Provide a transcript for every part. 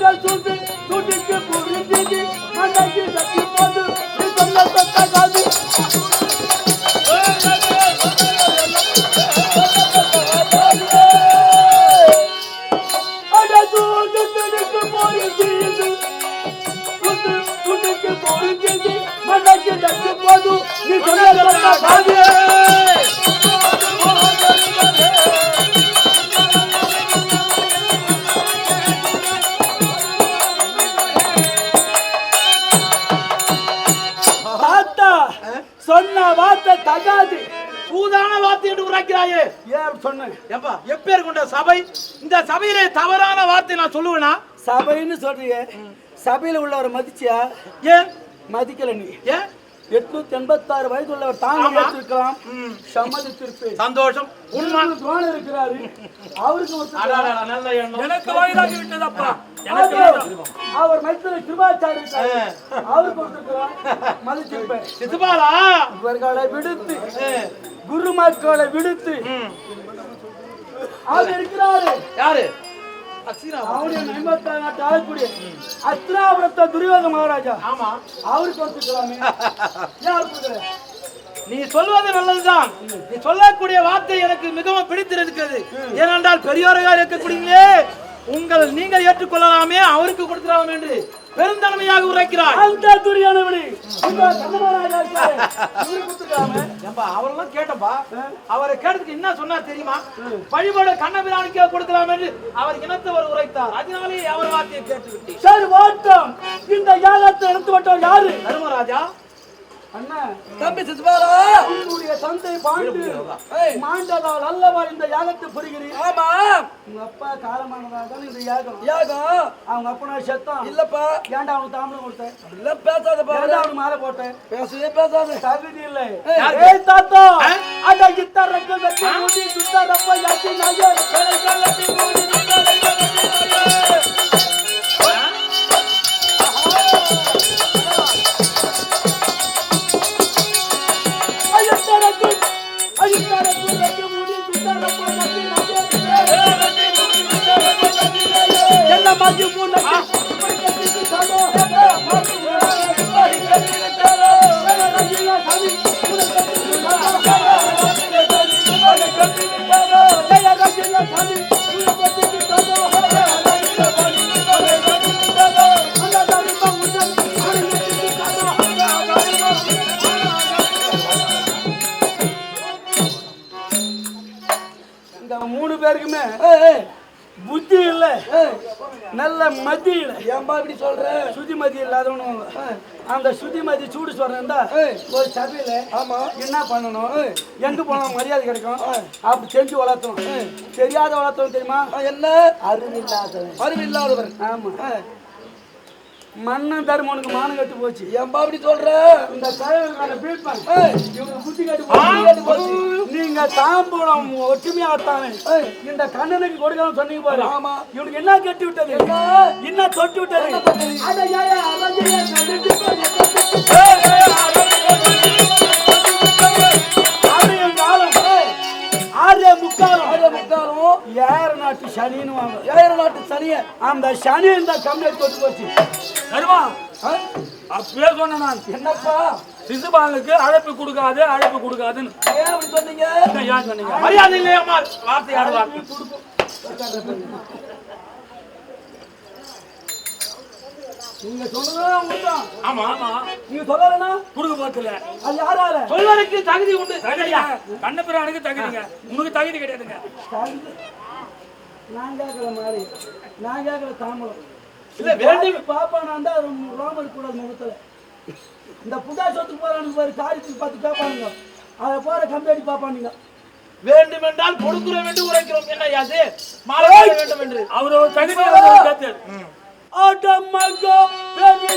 ஆட சுட்டு சுட்டிக்கு புரிஞ்சுது மண்டைக்கு சக்தி போது சொல்ல சொத்த காது மண்டைக்கு சக்தி போது நீ சொல்ல சொத்த காது தகாது சூதான வார்த்தை என்று உரைக்கிறாயே. ஏன் சொன்னேன்? ஏப்பா எப்பேர் கொண்ட சபை? இந்த சபையிலே தவறான வார்த்தை நான் சொல்லுவேனா? சபைன்னு சொல்றீங்க சபையில உள்ளவரை மதிச்சியா? ஏன்? மதிக்கல நீ. ஏன்? எட்நூத்தி எண்பத்தாறு வயது உள்ளவர் தாங்க. ஏற்றிருக்கலாம் சம்மதித்திருப்பேன். சந்தோஷம். உண்மை. உங்களுக்கு துரோணம் இருக்கிறாரு? அவருக்கு ஒருத்தர் அடாடா, நல்ல எண்ணம். எனக்கு வயதாகி விட்டதப்பா. அவர் மைத்திர கிருபாச்சாரி. அவருக்கு மதிச்சிருப்பேன். இவர்களை விடுத்து. குரு மக்களை விடுத்து அவர் இருக்கிறாரு யாரு? அவருடைய ஐம்பத்தாறு நாட்டு ஆளக்கூடிய அஸ்திராபுரத்த மகாராஜா. ஆமா. அவருக்கு கொடுக்கல? நீ சொல்வது நல்லதுதான். நீ சொல்லக்கூடிய வார்த்தை எனக்கு மிகவும் பிடித்திருக்கிறது. ஏனென்றால் பெரியோர்கள் இருக்கக்கூடியங்களே. உங்கள் நீங்கள் ஏற்றுக்கொள்ளலாமே அவருக்கு கொடுக்கலாம் என்று. பெருந்தன்மையாக உரைக்கிறார் அந்த துரியானவனி அவரெல்லாம் கேட்டப்பா அவரை கேட்டதுக்கு என்ன சொன்னார் தெரியுமா? வழிபாடு கண்ணபிராணிக்கு கொடுக்கலாம் என்று அவர் இனத்தவர் உரைத்தார். அதனாலே அவர் வார்த்தையை கேட்டு சரி ஓட்டம் இந்த யாகத்தை எடுத்து விட்டோம் யாரு? தர்மராஜா தம்பி சிசுபாலா! உங்களுடைய தந்தை பாண்டு. மாண்டதால் அல்லவா இந்த யாகத்தை புரிகிறீர்? ஆமா. உங்க அப்பா காலமானதால் தான் இந்த யாகம். யாகம்? அவங்க அப்பனா செத்தான் இல்லப்பா. ஏன்டா அவனுக்கு தாம்பளம் கொடுத்தேன்? இல்ல பேசாதப்பா ஏன்டா அவனுக்கு மாலை போட்டேன்? பேசவே பேசாத. தகுதி இல்லை? ஏய் தாத்தா. அட இத்தரக்கு வெட்டி மூடி சுத்தரப்ப யாச்சி நாயே கலக்கலத்தி மூடி ஐயத்தரக்கு இந்த மூணு பேருக்குமே புத்தி இல்ல. நல்ல மதி இல்ல. ஏன்பா இப்படி சொல்ற? சுதி மதி இல்லாதவனும் அந்த சுதி மதி சூடு சொல்றேன்டா ஒரு சபையில ஆமா. என்ன பண்ணணும்? எங்க போனா மரியாதை கிடைக்கும். அப்படி செஞ்சு வளர்த்தணும். தெரியாத வளர்த்தணும் தெரியுமா? என்ன? அறிவில்லாதவன் அறிவில்லாதவர் ஆமா. மன்னன் தர்மனுக்கு மானம் கட்டு போச்சு ஏன்பா இப்படி சொல்ற இந்த தலைவருக்கான பீட்மன் ஏய், இவங்க புத்தி கட்டு போச்சு. நீங்க தாம்பூலம் ஒற்றுமையாத்தானே இந்த கண்ணனுக்கு கொடுக்கணும் சொன்னீங்க பாரு ஆமா. இவனுக்கு என்ன கட்டி விட்டது என்ன தொட்டு விட்டது காலம் ஆறே முக்காலம் ஆயிரம் முக்காலும் ஏற நாட்டு சனின்னு வாங்க அந்த சனி இந்த கம்ப்ளைண்ட் தொட்டு போச்சு. தருமா அப்பவே சொன்னேன் நான். என்னப்பா? சிசுபாலுக்கு அழைப்பு கொடுக்காது அழைப்பு கொடுக்காதுன்னு. ஏன் அப்படி சொன்னீங்க? ஏன் சொன்னீங்க? மரியாதை இல்லையா அம்மா. வார்த்தை ஆடுவார் நீங்க சொல்லலாம் உண்மைதான். ஆமா. ஆமா. நீங்க சொல்லலனா கொடுக்க போறதுல அது யாரால? சொல்வதற்கு தகுதி உண்டு. தகுதியா? கண்ண பிரானுக்கு தகுதிங்க. உனக்கு தகுதி கிடையாதுங்க. நான் கேட்கல மாதிரி. நான் கேட்கல தாம்பலம் இல்ல வேண்டும் பாப்பா நான் தான் ரோமர் கூடாது முகத்துல. இந்த புகா சொத்து போறானுங்க பாரு காரியத்துக்கு பார்த்து கேட்பானுங்க அதை போற கம்பெனி பாப்பானுங்க வேண்டுமென்றால் கொடுக்கிறோம் என்று உரைக்கிறோம். என்ன யாது மாலை வேண்டும் என்று. அவர் ஒரு சேர்த்து ஆட்டமாக பெரிய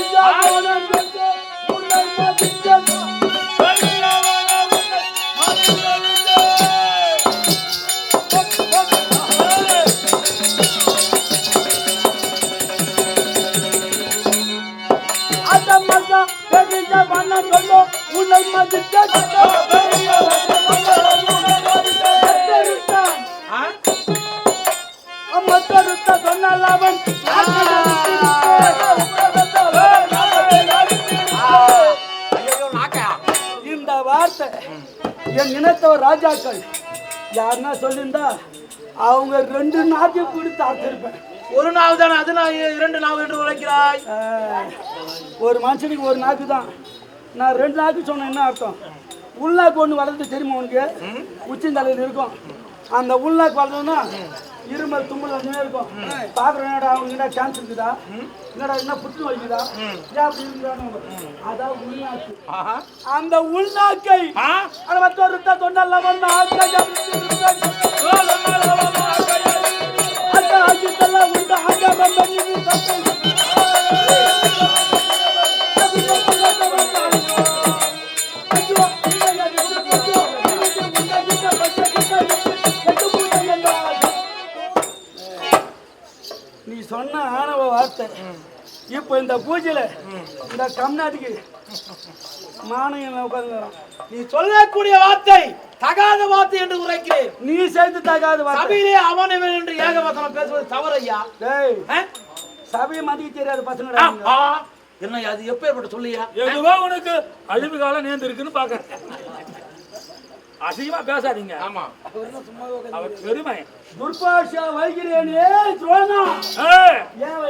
இந்த வார்த்தை என் இனத்தவர் ராஜாக்கள் யாருன்னா சொல்லியிருந்தா அவங்க ரெண்டு நாத்தையும் பிடித்து அறுத்திருப்பேன் ஒரு நாள் தானே அது நான் இரண்டு நாள் என்று உழைக்கிறாய் ஒரு மனுஷனுக்கு ஒரு நாக்கு தான் நான் ரெண்டு நாக்கு சொன்னேன் என்ன அர்த்தம்? உள்நாக்கு ஒன்று வளர்ந்து தெரியுமா உனக்கு? உச்சந்தலையில் இருக்கும். அந்த உள்நாக்கு வளர்ந்ததுன்னா இருமல் தும்மல் வந்து இருக்கும். பார்க்குறேன் என்னடா அவங்க என்ன சான்ஸ் இருக்குதா என்னடா என்ன புற்று வைக்குதா ஏன் அப்படி இருக்குதான்னு அதான் உள்நாக்கு. அந்த உள்நாக்கை ஆ? அறுபத்தொரு தொண்டல்ல வந்து அக்கா ஆக்கித்தல்ல உண்டு. ஆக்கா வார்த்தை இப்போ இந்த பூஜையில இந்த கம்நாட்டுக்கு மானியம் உட்காந்துக்கிறோம் நீ சொல்லக்கூடிய வார்த்தை தகாத வார்த்தை என்று உரைக்கிறேன். நீ சேர்த்து தகாத வார்த்தை. சபையிலே அவன் என்று ஏகவசனம் பேசுவது தவறு ஐயா? சபையை மதிக்க தெரியாத பசங்க. என்ன அது எப்பேற்பட்ட சொல்லியா? எதுவோ உனக்கு அழிவு காலம் நேர்ந்து இருக்குன்னு பாக்குறேன் அசிங்கமா பேசாதீங்க. ஆமா. அவர் பெருமை. துர்பாஷா வைகிறேனே ஏய், ஏன்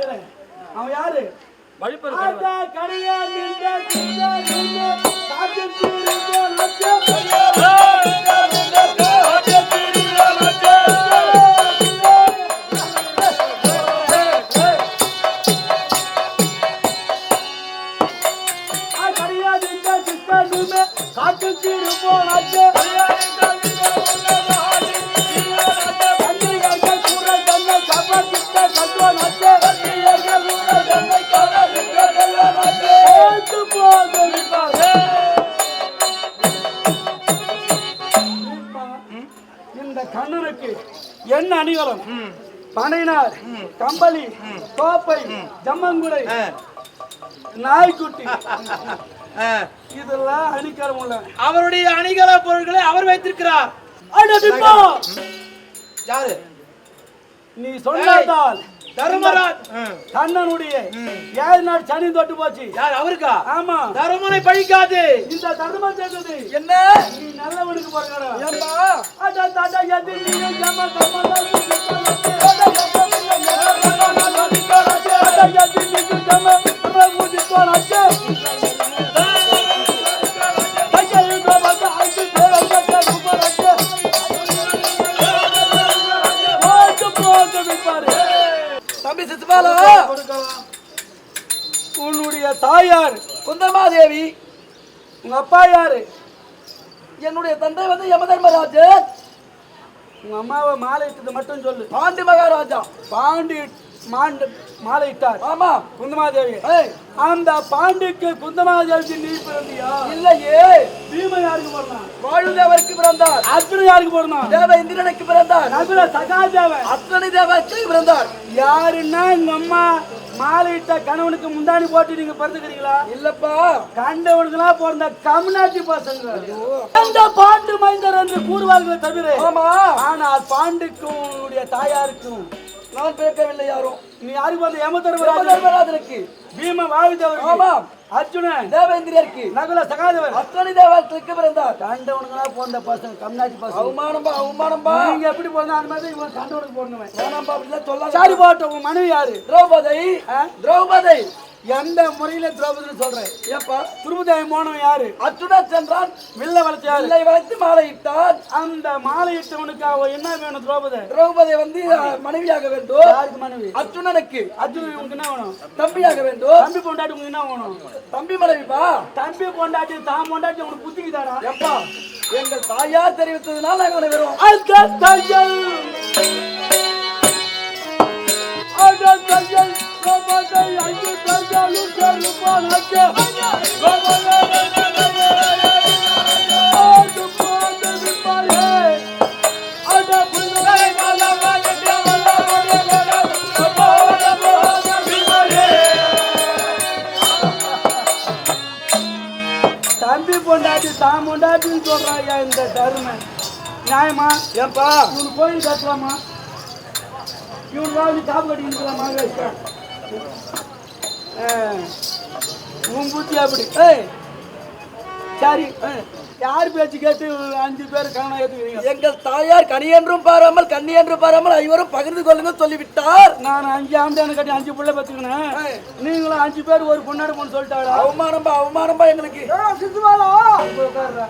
அவன் யாரு? வழிபடு கடவுள். ஆட்டா இந்த கண்ணனுக்கு என்ன அணிகலம் பனையினார் கம்பளி கோப்பை ஜம்மங்குடை நாய்க்குட்டி. இதெல்லாம் அணிகலம் உள்ள அவருடைய அணிகல பொருட்களை அவர் வைத்திருக்கிறார். யாரு? நீ சொன்னதால் தர்மராஜ் கண்ணனுடைய ஏழு நாள் சனி தொட்டு போச்சு யார் அவருக்கா ஆமா தருமனை பழிக்காது இந்த தர்மம் செய்தது என்ன நீ நல்லவனுக்கு போறா குந்தமாதேவி உங்க அப்பா யாரு? என்னுடைய தந்தை வந்து யமதர்மராஜர். உங்க அம்மாவை மாலை இட்டது மட்டும் சொல்லு. பாண்டி மகாராஜா. பாண்டி மாண்டு மாலை இட்டார் ஆமா குந்தமாதேவி அந்த பாண்டிக்கு குந்தமாதேவிக்கு நீ பிறந்தியா? இல்லையே. பீம யாருக்கு பிறந்தான் வாழுதேவருக்கு பிறந்தார். அர்ஜுன யாருக்கு பிறந்தான் தேவ இந்திரனுக்கு பிறந்தார். நகுல சகாதேவன். அத்தனை தேவருக்கு பிறந்தார். யாருன்னா எங்க அம்மா? மாலையிட்ட கணவனுக்கு முந்தாணி போட்டு நீங்க பிறந்துக்கிறீங்களா? இல்லப்பா. கண்டவனுக்குலாம் பிறந்த கம்நாட்டி பசங்க. அந்த பாண்டு மைந்தர் என்று கூறுவார்கள் தவிர ஆமா. ஆனால் பாண்டுக்கும் உன்னுடைய தாயாருக்கும் நான் பிறக்கவில்லை யாரும் நீ யாருக்கு பிறந்த யமதர்மராஜன் யமதர்மராஜனுக்கு. பீம வாயுதேவர் ஆமாம். அர்ஜுனன். தேவேந்திரருக்கு நகுல சகாதேவன். அத்தனை தேவர்களுக்கு பிறந்தார். கண்டவனுக்குலாம் பிறந்த பசங்க கம்நாட்டி பசங்க. அவமானம்பா அவமானம்பா. நீங்க எப்படி பிறந்தா அந்த மாதிரி இவன் கண்டவனுக்கு பிறந்தவன் வேணாம்பா அப்படிலாம் சொல்லாத சாரி போட்ட உன் மனைவி யாரு? திரௌபதி? திரௌபதி. எந்த முறையில திரௌபதினு சொல்றேன்? ஏப்பா துருபதாயம் போனவன் யாரு? அத்துடா சென்றான். வில்ல வளர்த்து யாரு? இல்லை வளைத்து மாலையிட்டான் அந்த மாலையிட்டவனுக்கு அவ என்ன வேணும் திரௌபதி? திரௌபதி வந்து மனைவியாக வேண்டும். யாருக்கு மனைவி? அர்ஜுனனுக்கு அர்ஜுனன் உனக்கு என்ன வேணும்? தம்பியாக வேண்டும். தம்பி பொண்டாட்டி உனக்கு என்ன வேணும்? தம்பி மனைவிப்பா தம்பி பொண்டாட்டி தான் பொண்டாட்டி உனக்கு புத்திக்குதாடா? எப்பா எங்கள் தாயார் தெரிவித்ததுனால நாங்கள் வருவோம் தம்பி பொண்டாட்டி தான் பொண்டாட்டின்னு சொல்றாயா இந்த தருமை? நியாயமா? ஏன்பா இவனு கோயில் கட்டலாமா இவனு வந்து காப்பு கட்டி புத்தி அப்படி. ஏய் சரி யார் பேச்சு கேட்டு அஞ்சு பேர் ஏத்துக்கிறீங்க? எங்கள் தாயார் கனி என்றும் பாராமல் கண்ணி என்று பாராமல் ஐவரும் பகிர்ந்து கொள்ளுங்க சொல்லிவிட்டார். நான் அஞ்சு ஆம்பளை கட்டி அஞ்சு பிள்ளை பத்துக்கினேன். நீங்களும் அஞ்சு பேர் ஒரு பொண்ணாடு பொண்ணு சொல்லிட்டாடா அவமானம்பா அவமானம்பா எங்களுக்கு. உட்கார்றா.